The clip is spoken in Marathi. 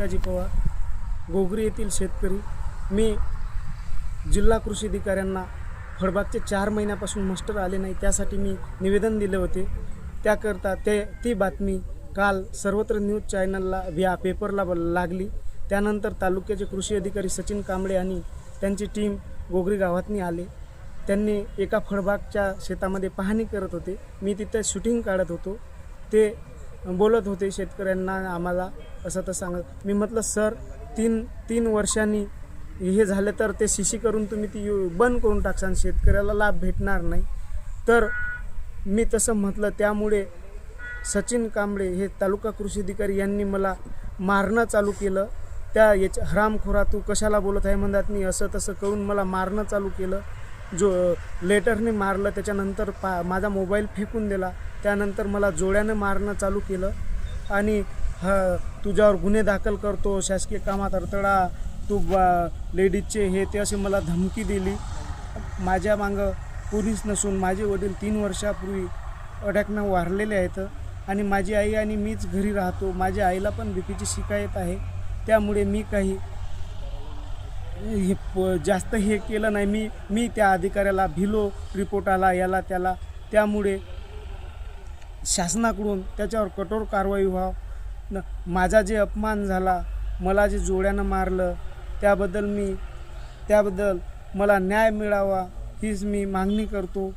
भिकाजी पवार गोगरी येथील शेतकरी मी जिल्हा कृषी अधिकाऱ्यांना फळबागचे चार महिन्यापासून मस्टर आले नाही त्यासाठी मी निवेदन दिले होते. त्याकरता ते ती बातमी काल सर्वत्र न्यूज चॅनलला या पेपरला ब- लागली. त्यानंतर तालुक्याचे कृषी अधिकारी सचिन कांबळे आणि त्यांची टीम गोगरी गावातनी आले. त्यांनी एका फळबागच्या शेतामध्ये पाहणी करत होते. मी तिथे शूटिंग काढत होतो. ते बोलत होते शेतकऱ्यांना आम्हाला असं तर सांगत. मी म्हटलं सर तीन तीन वर्षांनी हे झालं तर ते शिशी करून तुम्ही ती बंद करून टाकसान. शेतकऱ्याला लाभ भेटणार नाही. तर मी तसं म्हटलं त्यामुळे सचिन कांबळे हे तालुका कृषी अधिकारी यांनी मला मारणं चालू केलं. त्या याच्या हरामखोरा तू कशाला बोलत आहे? म्हणतात मी असं तसं करून मला मारणं चालू केलं. जो लेटरने मारलं त्याच्यानंतर पा माझा मोबाईल फेकून दिला. त्यानंतर मला जोड्यानं मारणं चालू केलं. आणि ह तुझ्यावर गुन्हे दाखल करतो शासकीय कामात अडथळा तू बा लेडीजचे हे ते अशी मला धमकी दिली. माझ्या मागं पोलीस नसून माझे वडील तीन वर्षापूर्वी अटॅकनं वारलेले आहेत. आणि माझी आई आणि मीच घरी राहतो. माझ्या आईला पण भीतीची शिकायत आहे. त्यामुळे मी काही हे प जास्त हे केलं नाही. मी मी त्या अधिकाऱ्याला भिलो रिपोर्ट आला याला त्याला. त्यामुळे शासनाकडून त्याच्यावर कठोर कारवाई व्हावं. न माझा जे अपमान झाला मला जे जोड्यानं मारलं त्याबद्दल मी त्याबद्दल मला न्याय मिळावा हीच मी मागणी करतो.